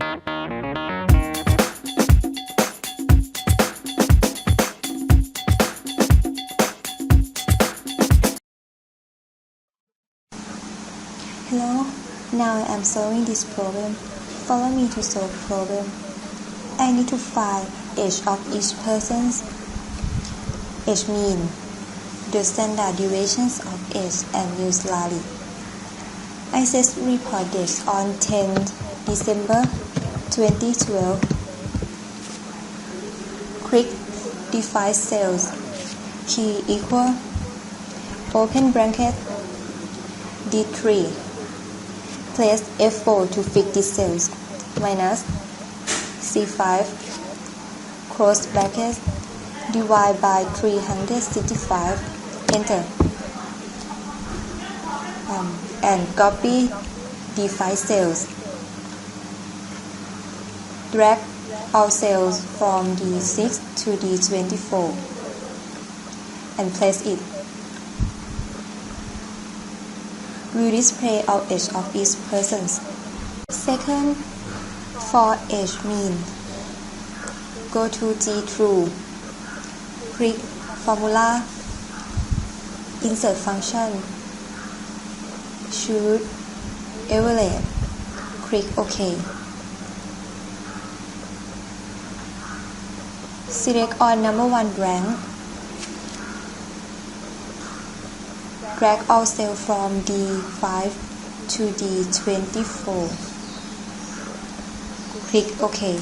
Hello, now I am solving this problem. Follow me to solve problem. I need to find age of each person's age mean, the standard deviations of age and new slightly. I set report date on 10 December 2012. Click define sales. Key equal open bracket D3 place F4 to fix the minus C5 close bracket divide by 365 enter um, and copy the five cells drag all cells from the 6 to the 24 and place it will display our age of each person. Second, for age mean, go to G true, click formula, insert function, choose evaluate, click OK. Select all number one blank drag all cells from D5 to D24. Click OK.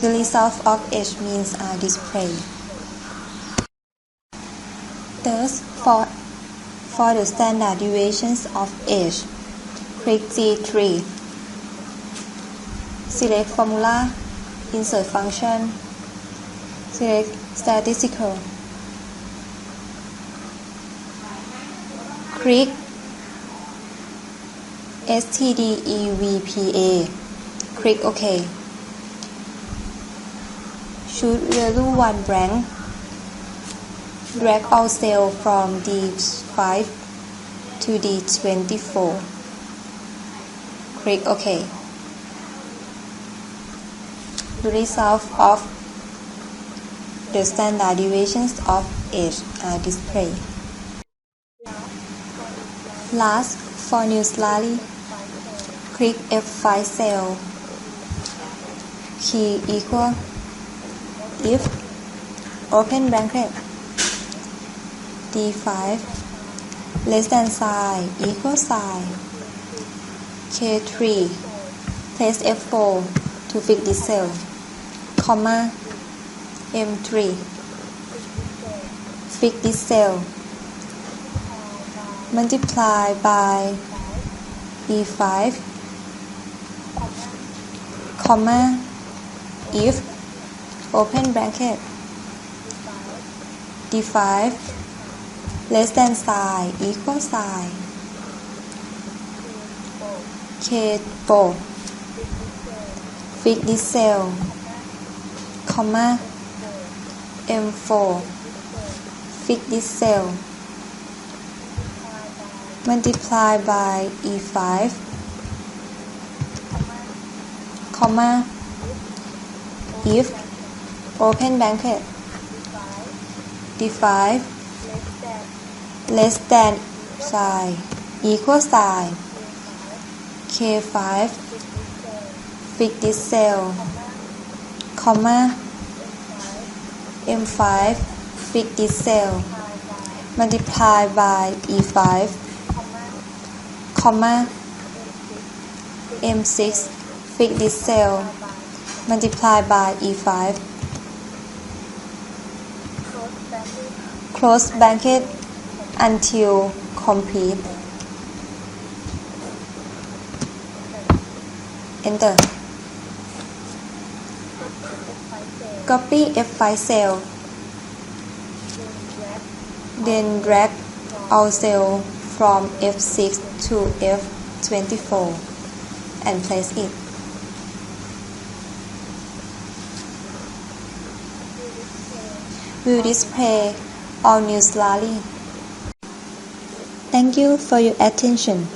The result of H means uh, are displayed. Thus, for, for the standard deviations of H, click G3. Select formula, insert function, select statistical. click stdevpa click OK. Choose value 1 blank. Drag all cells from D5 to D24 click OK result of the deviations of age are uh, displayed Last, for new slightly, click F5 cell. Key equal if open bracket D5 less than sign equal sign K3 place F4 to fix the cell comma M3 fix this cell multiply by e5 comma if open bracket d5 less than sign equal sign k4 fix this cell comma m4 fix this cell multiply by e5 comma if open bracket d5 less than sign equal sign k5 fix this cell comma m5 fix this cell. Multiply by e5 comma M6 fix this cell. Multiply by E5 close bracket until complete. Enter copy F5 cell then drag all cell from F6 to F24 and place it. We'll display all new slightly. Thank you for your attention.